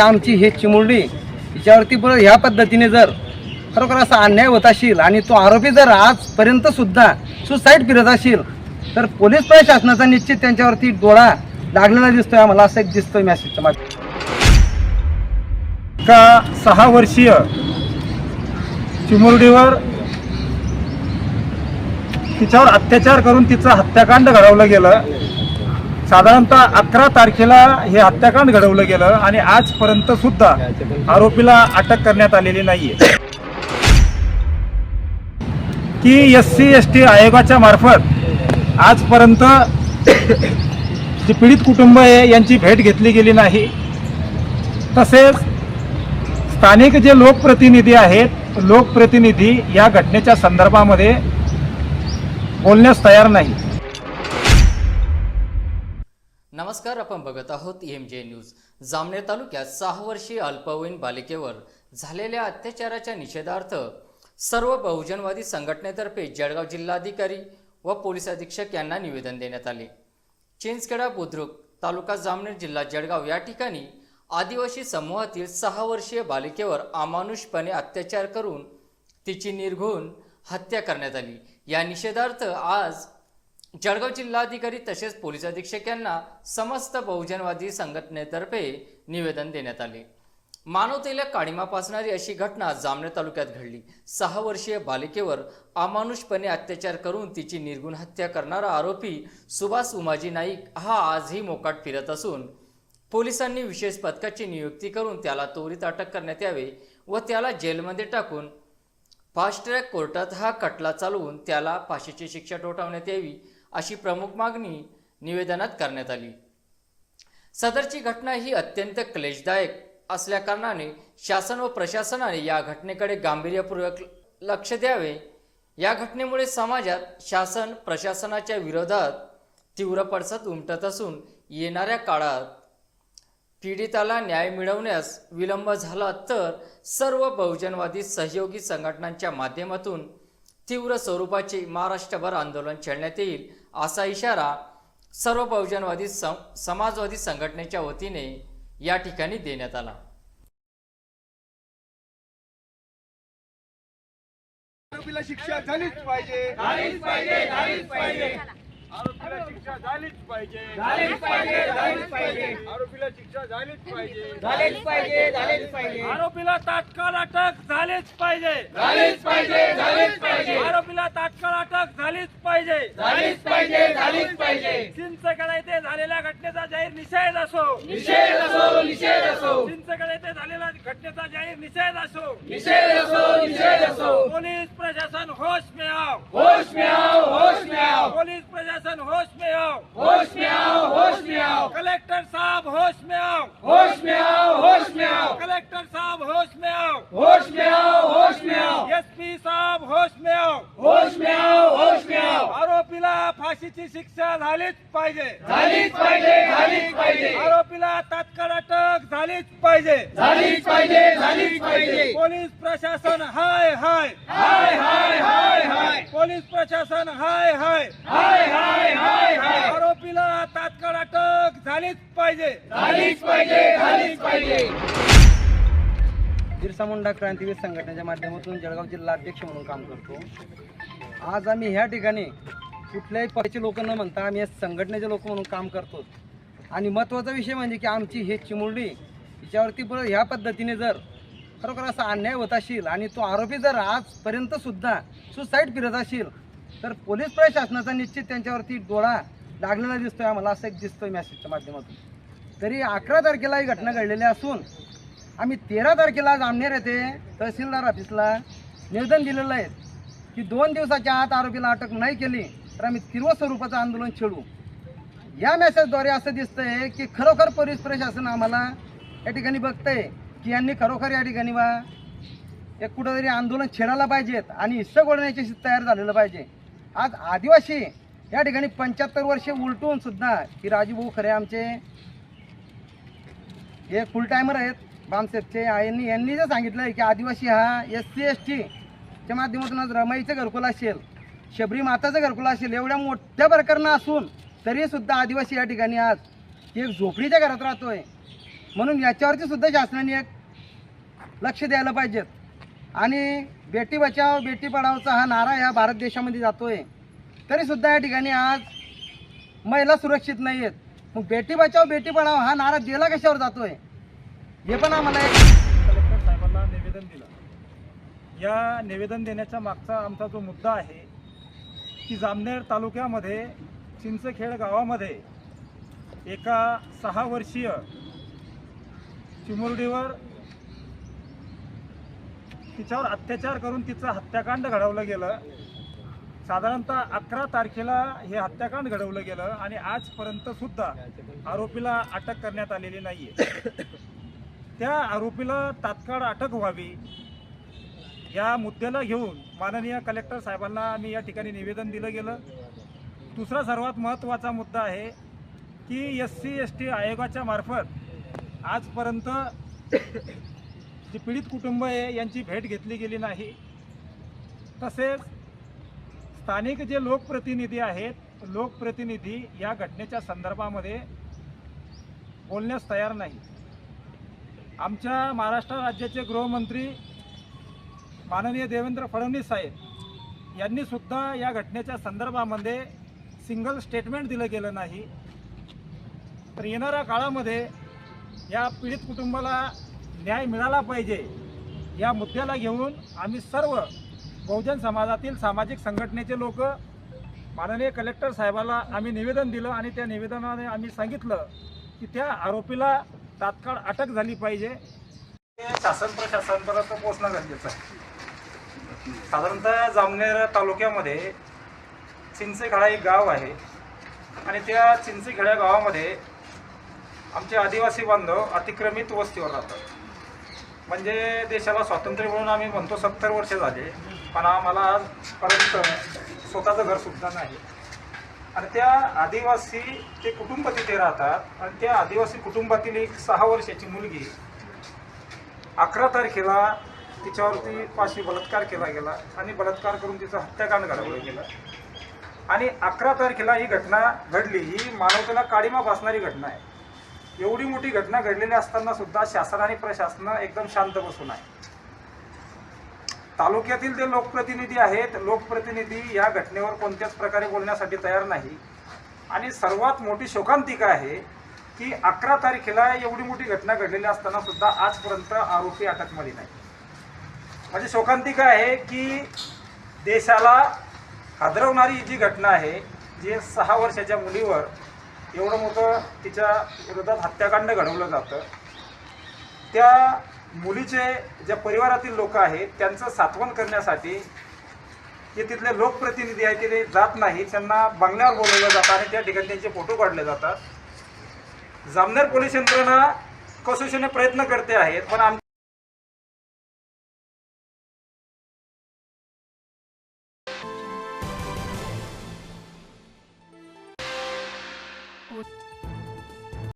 आमची हे चिमुरडी हिच्यावरती बरं ह्या पद्धतीने जर खरोखर असा अन्याय होत असेल आणि तो आरोपी जर आजपर्यंत सुद्धा सुसाईड फिरत असेल तर पोलीस प्रशासनाचा निश्चित त्यांच्यावरती डोळा लागलेला दिसतोय. आम्हाला असं एक दिसतोय मॅसेजच्या मागे एका सहा वर्षीय चिमुरडीवर तिच्यावर अत्याचार करून तिचं हत्याकांड घडवलं गेलं? साधारणतः अकरा तारखेला हे हत्याकांड घडवलं गेलं आणि आजपर्यंत सुद्धा आरोपीला अटक करण्यात आलेली नाहीये. की एस सी एस टी आयोगाच्या मार्फत आजपर्यंत जे पीडित कुटुंब आहे यांची भेट घेतली गेली नाही. तसेच स्थानिक जे लोकप्रतिनिधी आहेत लोकप्रतिनिधी या घटनेच्या संदर्भामध्ये बोलण्यास तयार नाही. नमस्कार आपण बघत आहोत एम जे न्यूज जामनेर तालुक्यात सहा वर्षीय अल्पवयीन बालिकेवर झालेल्या अत्याचाराच्या निषेधार्थ सर्व बहुजनवादी संघटनेतर्फे जळगाव जिल्हाधिकारी व पोलीस अधीक्षक यांना निवेदन देण्यात आले. चिंचखेडा बुद्रुक तालुका जामनेर जिल्हा जळगाव या ठिकाणी आदिवासी समूहातील सहा वर्षीय बालिकेवर अमानुषपणे अत्याचार करून तिची निर्घुण हत्या करण्यात आली. या निषेधार्थ आज जळगाव जिल्हाधिकारी तसेच पोलीस अधीक्षक यांना समस्त बहुजनवादी संघटनेतर्फे निवेदन देण्यात आले. मानवतेला काळीमा पासणारी अशी घटना जामनेर तालुक्यात घडली. सहा वर्षीय बालिकेवर अमानुषपणे अत्याचार करून तिची निर्गुण हत्या करणारा आरोपी सुभाष उमाजी नाईक हा आजही मोकाट फिरत असून पोलिसांनी विशेष पथकाची नियुक्ती करून त्याला त्वरित अटक करण्यात यावे व त्याला जेलमध्ये टाकून फास्ट ट्रॅक कोर्टात हा खटला चालवून त्याला फाशीची शिक्षा ठोठावण्यात यावी अशी प्रमुख मागणी निवेदनात करण्यात आली. सदरची घटना ही अत्यंत क्लेशदायक असल्याकारणाने शासन व प्रशासनाने या घटनेकडे गांभीर्यपूर्वक लक्ष द्यावे. या घटनेमुळे समाजात शासन प्रशासनाच्या विरोधात तीव्र पडसाद उमटत असून येणाऱ्या काळात पीडिताला न्याय मिळवण्यास विलंब झाला तर सर्व बहुजनवादी सहयोगी संघटनांच्या माध्यमातून तीव्र स्वरूपाचे महाराष्ट्रभर आंदोलन छेडण्यात येईल असा इशारा सर्व बहुजनवादी सम समाजवादी संघटनेच्या वतीने या ठिकाणी देण्यात आला. शिक्षा झालीच पाहिजे. झालीच पाहिजे झालीच पाहिजे. आरोपीला शिक्षा झालीच पाहिजे. झालीच पाहिजे झालीच पाहिजे. आरोपीला शिक्षा झालीच पाहिजे. झालीच पाहिजे झालीच पाहिजे. आरोपीला तात्काळ अटक झालीच पाहिजे. झालीच पाहिजे झालीच पाहिजे. आरोपीला तात्काळ अटक झालीच पाहिजे. झालीच पाहिजे झालीच पाहिजे. चिंचकडे येथे झालेल्या घटनेचा जाहीर निषेध असो. निषेध असो निषेध असो. चिंचकडे येथे झालेल्या घटनेचा जाहीर निषेध असो. निषेध असो निषेध असो. पोलीस प्रशासन होश में आओ होश में आओ होश में आओ पुलिस प्रशासन होश में आओ होश में आओ होश में आओ कलेक्टर साहब होश में आओ होश में आओ होश में आओ कलेक्टर साहब होश में आओ होश में आओ होश में आओ एसपी साहब होश में आओ होश में आओ होश में आओ आरोपीला फाशीची शिक्षा झालीच पाहिजे. झालीच पाहिजे झालीच पाहिजे. आरोपीला तात्काळ अटक झालीच पाहिजे. झालीच पाहिजे झालीच पाहिजे. पोलीस प्रशासन हाय हाय. हाय हाय हाय हाय. पोलीस प्रशासन हाय हाय. हाय हाय हाय हाय. आरोपीला तात्काळ अटक झालीच पाहिजे. झालीच पाहिजे झालीच पाहिजे. बिरसा मुंडा क्रांतीवीर संघटनेच्या माध्यमातून जळगाव जिल्हा अध्यक्ष म्हणून काम करतो. आज आम्ही ह्या ठिकाणी कुठल्याही पक्षाचे लोक न म्हणता आम्ही या संघटनेचे लोक म्हणून काम करतो. आणि महत्त्वाचा विषय म्हणजे की आमची हे चिमुरडी हिच्यावरती बरं ह्या पद्धतीने जर खरोखर असा अन्याय होत असेल आणि तो आरोपी जर आजपर्यंतसुद्धा सुसाईड फिरत असेल तर पोलीस प्रशासनाचा निश्चित त्यांच्यावरती डोळा लागलेला दिसतोय आम्हाला असं एक दिसतोय मॅसेजच्या माध्यमातून. तरी अकरा तारखेला ही घटना घडलेली असून आम्ही तेरा तारखेला जामनेर येथे तहसीलदार ऑफिसला निवेदन दिलेलं आहे की दोन दिवसाच्या आत आरोपीला अटक नाही केली. तर आम्ही तीव्र स्वरूपाचं आंदोलन छेडू. या मेसेजद्वारे असं दिसतंय की खरोखर पोलीस प्रशासन आम्हाला या ठिकाणी बघतंय की यांनी खरोखर या ठिकाणी बा एक कुठंतरी आंदोलन छेडायला पाहिजेत आणि हिस्सा गोळण्याची तयार झालेलं पाहिजे. आज आदिवासी या ठिकाणी पंच्याहत्तर वर्षे उलटून सुद्धा की राजूभाऊ खरे आमचे हे फुल टायमर आहेत. बामसेपचे यांनी यांनी जे सांगितलं आहे की आदिवासी हा एस सी एस टीच्या माध्यमातून आज रमाईचं घरकुल असेल. शबरी माताचं घरकुल असेल एवढ्या मोठ्या प्रकरणं असून तरीसुद्धा आदिवासी या ठिकाणी आज एक झोपडीच्या घरात राहतोय. म्हणून याच्यावरती सुद्धा शासनाने एक लक्ष द्यायला पाहिजेत. आणि बेटी बचाव बेटी पढावचा हा नारा ह्या भारत देशामध्ये जातोय. आहे तरीसुद्धा या ठिकाणी आज महिला सुरक्षित नाही आहेत मग बेटी बचाव बेटी पढाव हा नारा दिला कशावर जातोय? हे पण आम्हाला एक कलेक्टर साहेबांना निवेदन दिलं. या निवेदन देण्याच्या मागचा आमचा जो मुद्दा आहे की जामनेर तालुक्यामध्ये चिंचखेड गावामध्ये एका सहा वर्षीय चिमुरडीवर तिच्यावर अत्याचार करून तिचं हत्याकांड घडवलं गेलं. साधारणतः अकरा तारखेला हे हत्याकांड घडवलं गेलं आणि आजपर्यंत सुद्धा आरोपीला अटक करण्यात आलेली नाही त्या आरोपीला तात्काळ अटक व्हावी या मुद्द्याला घेऊन माननीय कलेक्टर साहेबांना आम्ही या ठिकाणी निवेदन दिलं गेलं. दुसरा सर्वात महत्त्वाचा मुद्दा आहे की एस सी एस टी आयोगाच्या मार्फत आजपर्यंत जी पीडित कुटुंब आहे यांची भेट घेतली गेली नाही. तसेच स्थानिक जे लोकप्रतिनिधी आहेत लोकप्रतिनिधी या घटनेच्या संदर्भामध्ये बोलण्यास तयार नाही. आमच्या महाराष्ट्र राज्याचे गृहमंत्री माननीय देवेंद्र फडणवीस साहेब यांनी सुद्धा या घटनेच्या संदर्भामध्ये सिंगल स्टेटमेंट दिलं गेलं नाही. तर येणाऱ्या काळामध्ये या पीडित कुटुंबाला न्याय मिळाला पाहिजे या मुद्द्याला घेऊन आम्ही सर्व बहुजन समाजातील सामाजिक संघटनेचे लोक माननीय कलेक्टर साहेबाला आम्ही निवेदन दिलं आणि त्या निवेदनाने आम्ही सांगितलं की त्या आरोपीला तात्काळ अटक झाली पाहिजे. हे शासन प्रशासनपर्यंत पोहोचणं गरजेचं आहे. साधारणतः जामनेर तालुक्यामध्ये चिंचेखेडा एक गाव आहे. आणि त्या चिंचेखेड्या गावामध्ये आमचे आदिवासी बांधव अतिक्रमित वस्तीवर राहतात. म्हणजे देशाला स्वातंत्र्य मिळून आम्ही म्हणतो सत्तर वर्ष झाले पण आम्हाला आजपर्यंत स्वतःचं घरसुद्धा नाही. आणि त्या आदिवासी ते कुटुंब तिथे राहतात. आणि त्या आदिवासी कुटुंबातील एक सहा वर्षाची मुलगी अकरा तारखेला तिच्यावरती पाचवी बलात्कार केला गेला आणि बलात्कार करून तिचं हत्याकांड घडवलं गेलं. आणि अकरा तारखेला ही घटना घडली. ही मानवतेला काळीमा बसणारी घटना आहे. एवढी मोठी घटना घडलेली असताना सुद्धा शासन आणि प्रशासन एकदम शांत बसून आहे. तालुक्यातील जे लोकप्रतिनिधी आहेत लोकप्रतिनिधी या घटनेवर कोणत्याच प्रकारे बोलण्यासाठी तयार नाही. आणि सर्वात मोठी शोकांतिका आहे की अकरा तारखेला एवढी मोठी घटना घडलेली असताना सुद्धा आजपर्यंत आरोपी अटकमध्ये नाही म्हणजे शोकांतिका आहे की देशाला हादरवणारी जी घटना आहे जी सहा वर्षाच्या मुलीवर एवढं मोठं तिच्या विरोधात हत्याकांड घडवलं जातं त्या मुलीचे ज्या परिवारातील लोक आहेत त्यांचं सात्वन करण्यासाठी जे तिथले लोकप्रतिनिधी आहेत ते जात नाही त्यांना बंगल्यावर बोलवलं जातं आणि त्या ठिकाणी त्यांचे फोटो काढले जातात. जामनेर पोलीस यंत्रणा कसोशीने प्रयत्न करते आहेत पण आम